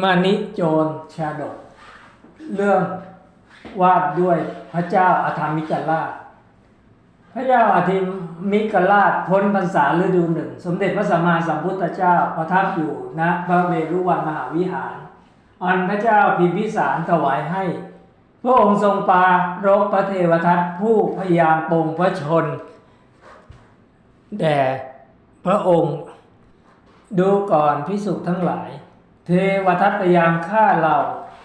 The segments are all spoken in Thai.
มานิโจรชาดก เรื่องวาดด้วยพระเจ้าอาธรรมิกราช พระเจ้าอาธรรมิกราชพ้นพรรษาฤดูหนึ่ง สมเด็จพระสัมมาสัมพุทธเจ้าประทับอยู่ณพระเวรุวันมหาวิหาร อันพระเจ้าพิมพิสารถวายให้ พระองค์ทรงปารกพระเทวทัตผู้พยายามปรงพระชน แด่พระองค์ดูก่อนพิสุทั้งหลาย เทวทัตพยายามฆ่าเรา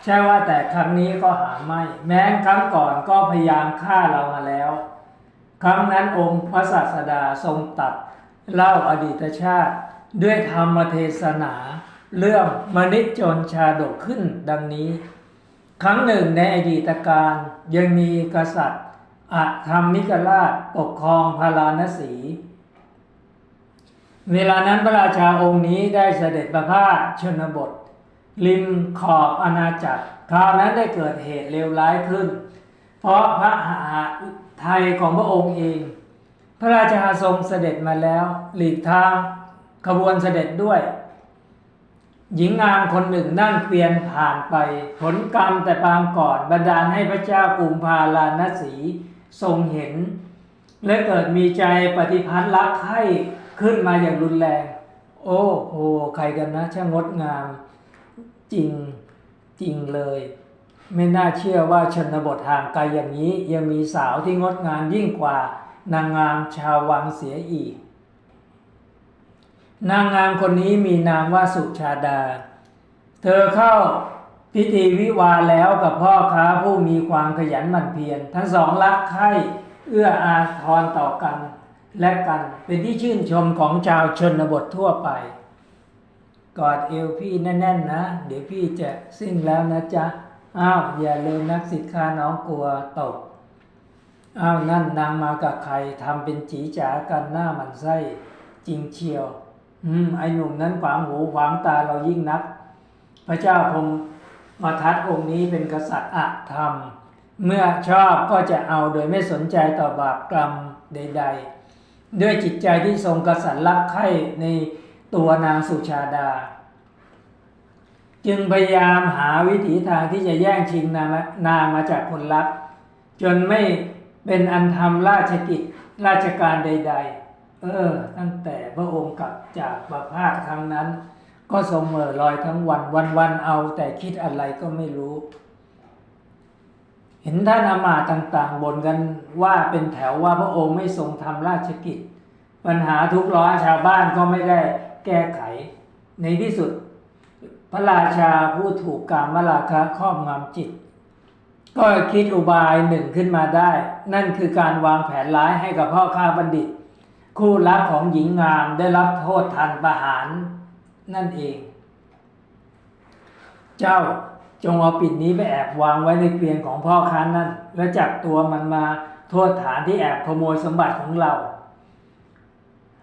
ใช่ว่าแต่ครั้งนี้ก็หาไม่ แม้ครั้งก่อนก็พยายามฆ่าเรามาแล้ว ครั้งนั้นองค์พระศาสดาทรงตัดเล่าอดีตชาติ ด้วยธรรมเทศนา เรื่องมนิจจนชาดกขึ้นดังนี้ ครั้งหนึ่งในอดีตการยังมีกษัตริย์อาธรรมิกราชปกครองพาราณสี เวลานั้นพระราชาองค์นี้ได้เสด็จประพาสชนบท ริมขอบอาณาจักร คราวนั้นได้เกิดเหตุเลวร้ายขึ้น เพราะพระหาไทยของพระองค์เอง พระราชาทรงเสด็จมาแล้ว หลีกทางขบวนเสด็จด้วย หญิงงามคนหนึ่งนั่งเกวียนผ่านไป ผลกรรมแต่ปางก่อนบันดาลให้พระเจ้ากรุงพาราณสีทรงเห็น และเกิดมีใจปฏิพัทธ์รักให้ ขึ้นมาอย่างรุนแรง โอ้โหใครกันนะ ช่างงดงามจริงจริงเลย ไม่น่าเชื่อว่าชนบทห่างไกลอย่างนี้ ยังมีสาวที่งดงามยิ่งกว่านางงามชาววังเสียอีก นางงามคนนี้มีนามว่าสุชาดา เธอเข้าพิธีวิวาแล้วกับพ่อค้าผู้มีความขยันหมั่นเพียรทั้งสองรักใคร่เอื้ออาทรต่อกัน และกันเป็นที่ชื่นชมของชาวชนบททั่วไป กอดเอวพี่แน่น ๆ นะ เดี๋ยวพี่จะสิ้นแล้วนะจ๊ะ อ้าวอย่าลืมนักสิทธิ์ค้าน้องกลัวตก อ้าวนั่นนางมากับใครทำเป็นจีจ๋ากันหน้าหมันไส้จริงเชียว อืม ไอหนุ่มนั้นขวางหูขวางตาเรายิ่งนัก พระเจ้าพรมมาทัดองค์นี้เป็นกษัตริย์อธรรม เมื่อชอบก็จะเอาโดยไม่สนใจต่อบาปกรรมใด ๆ ด้วยจิตใจที่ทรงกษัตริย์รักใคร่ในตัวนางสุชาดา จึงพยายามหาวิถีทางที่จะแย่งชิงนางนางมาจากคนรัก จนไม่เป็นอันทำราชกิจราชการใด ๆ เออ ตั้งแต่พระองค์กลับจากประพาสครั้งนั้น ก็ทรงเหม่อลอยทั้งวันวันวันเอาแต่คิดอะไรก็ไม่รู้ เห็นท่านอามาตย์ต่างๆบ่นกันว่าเป็นแถวว่าพระองค์ไม่ทรงทำราชกิจ ปัญหาทุกร้อนชาวบ้านก็ไม่ได้แก้ไข ในที่สุด พระราชาผู้ถูกการมราคะครอบงำจิต ก็คิดอุบายหนึ่งขึ้นมาได้ นั่นคือการวางแผนร้ายให้กับพ่อข้าบัณฑิต คู่รักของหญิงงามได้รับโทษทันประหารนั่นเอง เจ้า จงเอาปิ่นนี้ไปแอบวางไว้ในเกวียนของพ่อค้านั่น แล้วจับตัวมันมาโทษฐานที่แอบขโมยสมบัติของเรา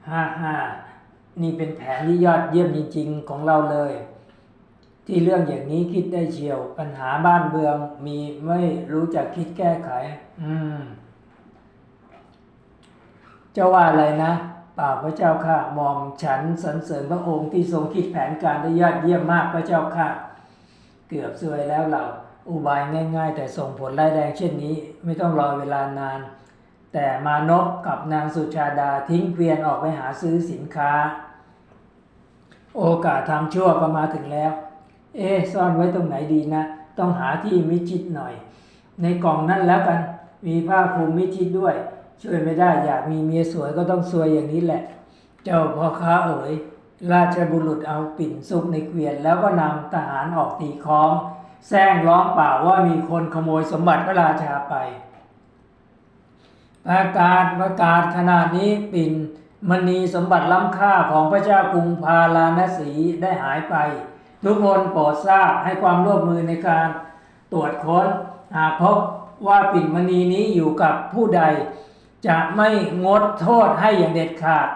ฮ่าฮ่านี่เป็นแผนที่ยอดเยี่ยมจริงๆของเราเลย ที่เรื่องอย่างนี้คิดได้เชียว ปัญหาบ้านเมืองมีไม่รู้จักคิดแก้ไข อืมเจ้าว่าอะไรนะป่าพระเจ้าค่ะมอมฉันสรรเสริญพระองค์ที่ทรงคิดแผนการได้ยอดเยี่ยมมากพระเจ้าค่ะ กือบซวยแล้วเราอุบายง่าย ๆ แต่ส่งผลร้ายแรงเช่นนี้ ไม่ต้องรอเวลานาน แต่มานพกับนางสุชาดาทิ้งเกวียนออกไปหาซื้อสินค้า โอกาสทำชั่วก็มาถึงแล้ว เอ๊ซ่อนไว้ตรงไหนดีนะ ต้องหาที่มิดชิดหน่อย ในกล่องนั่นแล้วกันมีผ้าคลุมมิดชิดด้วย ช่วยไม่ได้อยากมีเมียสวยก็ต้องสวยอย่างนี้แหละ เจ้าพ่อค้าเอ๋ย ราชบุรุษเอาปิ่นซุกในเกวียน แล้วก็นำทหารออกตีคล้องแซงร้องเปล่าว่ามีคนขโมยสมบัติพระราชาไปประกาศประกาศขนาดนี้ปิ่นมณีสมบัติล้ำค่าของพระเจ้ากรุงพาราณสีได้หายไป ทุกคนโปรดทราบให้ความร่วมมือในการตรวจค้นหากพบว่าปิ่นมณีนี้อยู่กับผู้ใด จะไม่งดโทษให้อย่างเด็ดขาด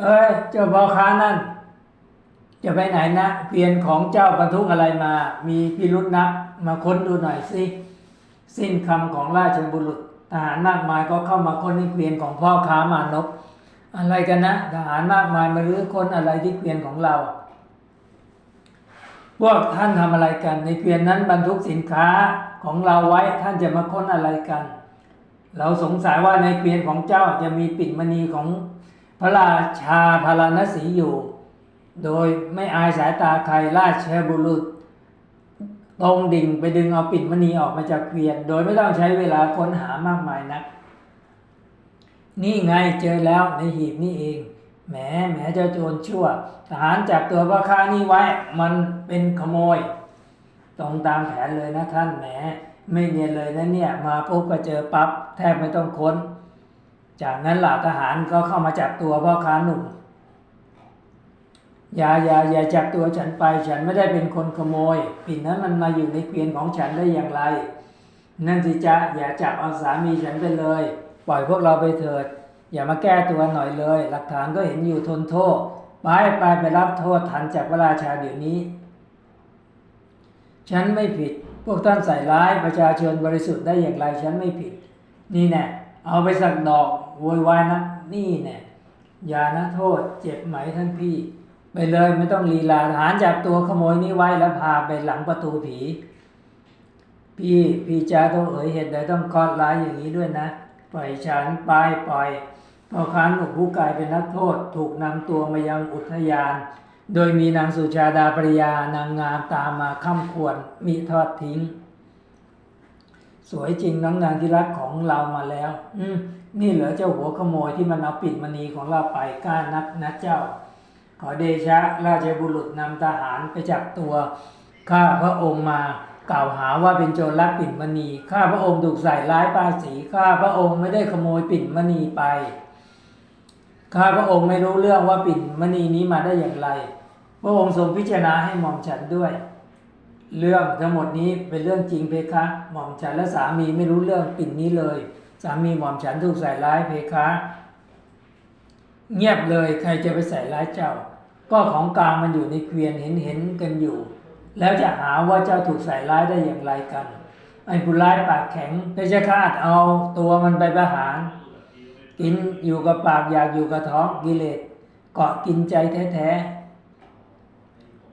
เอ้ยเจ้าพ่อค้านั่น จะไปไหนนะเกวียนของเจ้าบรรทุกอะไรมา มีพิรุษนักมาค้นดูหน่อยสิสิ้นคำของราชบุรุษทหารมากมายก็เข้ามาค้นในเกวียนของพ่อค้ามานพอะไรกันนะทหารมากมายมารื้อค้นอะไรที่เกวียนของเรา พวกท่านทำอะไรกัน ในเกวียนนั้นบรรทุกสินค้าของเราไว้ท่านจะมาค้นอะไรกัน เราสงสัยว่าในเกวียนของเจ้าจะมีปิ่นมณีของ พระราชาพาราณสีอยู่ โดยไม่อายสายตาใครราชบุรุษ ตรงดิ่งไปดึงเอาปิ่นมณีออกมาจากเกวียน โดยไม่ต้องใช้เวลาค้นหามากมายนัก นี่ไงเจอแล้วในหีบนี่เองแหมแหมเจ้าโจรชั่ว ทหารจับตัวพ่อค้านี่ไว้ มันเป็นขโมย ตรงตามแผนเลยนะท่านแหมไม่เนียนเลยนะเนี่ย มาปุ๊บก็เจอปั๊บแทบไม่ต้องค้น จากนั้นเหล่าทหารก็เข้ามาจับตัวพ่อค้าหนุ่มอย่าอย่าอย่าจับตัวฉันไป ฉันไม่ได้เป็นคนขโมยปิ่นนั้นมันมาอยู่ในเกวียนของฉันได้อย่างไร นั่นสิจ๊ะอย่าจับเอาสามีฉันไปเลย ปล่อยพวกเราไปเถิด อย่ามาแก้ตัวหน่อยเลย หลักฐานก็เห็นอยู่ทนโทษไปไปไปรับโทษทันจากพระราชาเดี๋ยวนี้ ฉันไม่ผิด พวกท่านใส่ร้ายประชาชนบริสุทธิ์ได้อย่างไรฉันไม่ผิด นี่แน่ เอาไปสักดอกโวยวายนะนี่แน่อย่านะโทษเจ็บไหมท่านพี่ ไปเลยไม่ต้องลีลาทหารจับตัวขโมยนี้ไว้แล้วพาไปหลังประตูผี พี่พี่จ้าต้องเอ๋ยเหตุใดต้องคลอดร้ายอย่างนี้ด้วยนะ ปล่อยฉันไปปล่อยพอค้าหนุ่มผู้กายเป็นนักโทษถูกนำตัวมายังอุทยาน โดยมีนางสุชาดาปริยานางงามตามมาค้ำควรมิทอดทิ้ง สวยจริงน้องนางที่รักของเรามาแล้ว อืมนี่เหรอเจ้าหัวขโมยที่มันเอาปิ่นมณีของเราไปกล้านักนะเจ้า ขอเดชะราชบุรุษนำทหารไปจับตัว ข้าพระองค์มากล่าวหาว่าเป็นโจรลักปิ่นมณี ข้าพระองค์ถูกใส่ร้ายป้าสีข้าพระองค์ไม่ได้ขโมยปิ่นมณีไป ข้าพระองค์ไม่รู้เรื่องว่าปิ่นมณีนี้มาได้อย่างไร พระองค์ทรงพิจารณาให้มอมฉันด้วย เรื่องทั้งหมดนี้เป็นเรื่องจริงเพคะ หม่อมฉันและสามีไม่รู้เรื่องปิ่นนี้เลย สามีหม่อมฉันถูกใส่ร้ายเพคะ เงียบเลยใครจะไปใส่ร้ายเจ้า ก็ของกลางมันอยู่ในเกวียนเห็นเห็นกันอยู่ แล้วจะหาว่าเจ้าถูกใส่ร้ายได้อย่างไรกันไอ้ผู้ร้ายปากแข็งเพชฌฆาตเอาตัวมันไปประหาร กินอยู่กับปากอยากอยู่กับท้องกิเลสเกาะกินใจแท้ๆ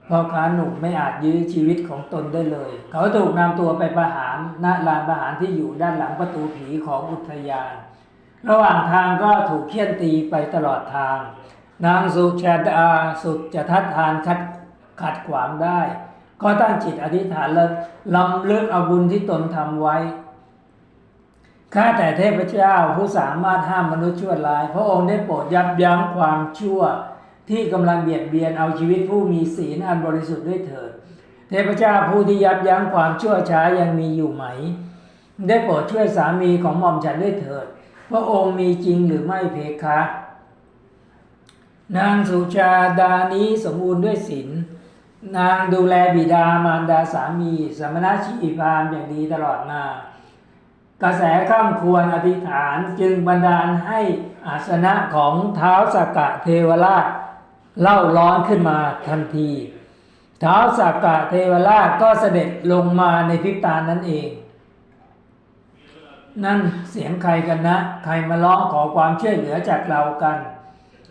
พ่อค้าหนุ่มไม่อาจยื้อชีวิตของตนได้เลย เขาถูกนำตัวไปประหารณลานประหารที่อยู่ด้านหลังประตูผีของอุทยาน ระหว่างทางก็ถูกเคี่ยนตีไปตลอดทาง นางสุชาดาสุดจะทัดทานคัดขัดขวางได้ ก็ตั้งจิตอธิษฐานแล้วลำลึกเอาบุญที่ตนทำไว้ข้าแต่เทพเจ้าผู้สามารถห้ามมนุษย์ชั่วร้าย พระองค์ได้โปรดยับยั้งความชั่ว ที่กำลังเบียดเบียนเอาชีวิตผู้มีศีลอันบริสุทธิ์ด้วยเถิดเทพเจ้าผู้ที่ยับยั้งความชั่วช้ายังมีอยู่ไหม ได้โปรดช่วยสามีของหม่อมฉันด้วยเถิดพระองค์มีจริงหรือไม่เพคะ นางสุชาดานี้สมบูรณ์ด้วยศีลนางดูแลบิดามารดาสามี สมณชีพามอย่างดีตลอดมากระแสข้ามควรอธิษฐานจึงบันดาลให้อาสนะของเท้าสกกะเทวราช เล่าร้อนขึ้นมาทันทีท้าวสักกะเทวราชก็เสด็จลงมาในพริบตานั้นเอง นั่นเสียงใครกันนะ ใครมาร้องขอความช่วยเหลือจากเรากัน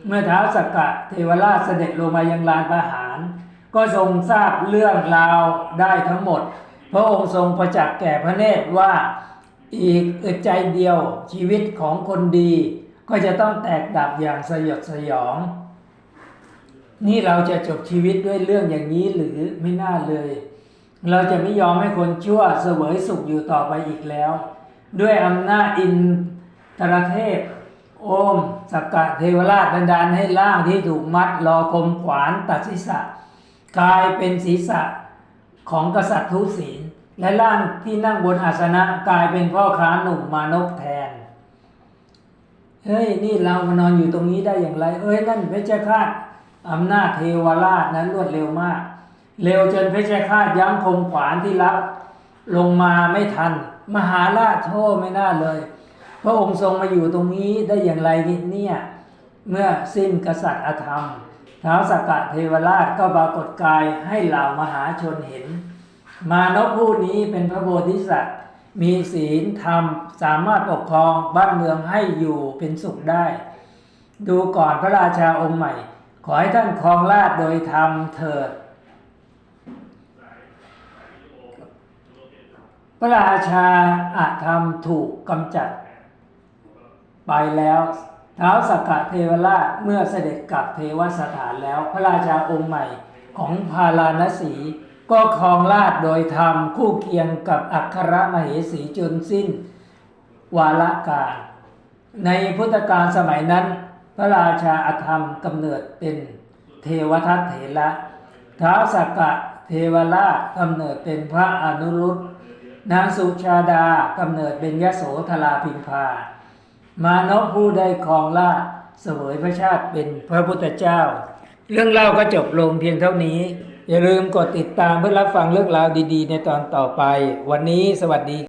เมื่อท้าวสักกะเทวราชเสด็จลงมายังลานประหาร ก็ทรงทราบเรื่องราวได้ทั้งหมด พระองค์ทรงประจักษ์แก่พระเนตรว่าอีกอึดใจเดียวชีวิตของคนดี ก็จะต้องแตกดับอย่างสยดสยอง นี่เราจะจบชีวิตด้วยเรื่องอย่างนี้หรือไม่น่าเลย เราจะไม่ยอมให้คนชั่วเสวยสุขอยู่ต่อไปอีกแล้ว ด้วยอำนาจอินทรเทพ โอมสักกะเทวราชบันดาลให้ร่างที่ถูกมัดรอคมขวานตัดศีรษะกลายเป็นศีรษะของกษัตริย์ทุศีลและร่างที่นั่งบนอาสนะกลายเป็นพ่อค้าหนุ่มมานพแทน เฮ้ย นี่เรามานอนอยู่ตรงนี้ได้อย่างไร เอ้ย นั่นเพชฌฆาต อำนาจเทวราชนั้นรวดเร็วมาก เร็วจนเพชฌฆาตย้ำคมขวานที่รับลงมาไม่ทัน มหาราชโทษไม่น่าเลย พระองค์ทรงมาอยู่ตรงนี้ได้อย่างไรเนี่ยเมื่อสิ้นกษัตริย์อธรรมท้าวสักกะเทวราชก็ปรากฏกายให้เหล่ามหาชนเห็น มานพผู้นี้เป็นพระโพธิสัตว์ มีศีลธรรมสามารถปกครองบ้านเมืองให้อยู่เป็นสุขได้ ดูก่อนพระราชาองค์ใหม่ ขอให้ท่านครองราชโดยธรรมเถิด พระราชาอาธรรมถูกกำจัด ไปแล้วท้าวสักกะเทวราชเมื่อเสด็จกลับเทวสถานแล้ว พระราชาองค์ใหม่ของพาลานสี ก็ครองราชโดยธรรมคู่เคียงกับอัครมเหสีจนสิ้น วาระกาในพุทธกาลสมัยนั้น พระราชาอธรรมกำเนิดเป็นเทวทัตเถระท้าวสักกะเทวราชกำเนิดเป็นพระอนุรุตนางสุชาดากำเนิดเป็นยโสธราพิมพามานพผู้ได้ครองราชเสวยพระชาติเป็นพระพุทธเจ้า เรื่องเล่าก็จบลงเพียงเท่านี้ อย่าลืมกดติดตามเพื่อรับฟังเรื่องราวดี ๆ ในตอนต่อไป วันนี้สวัสดี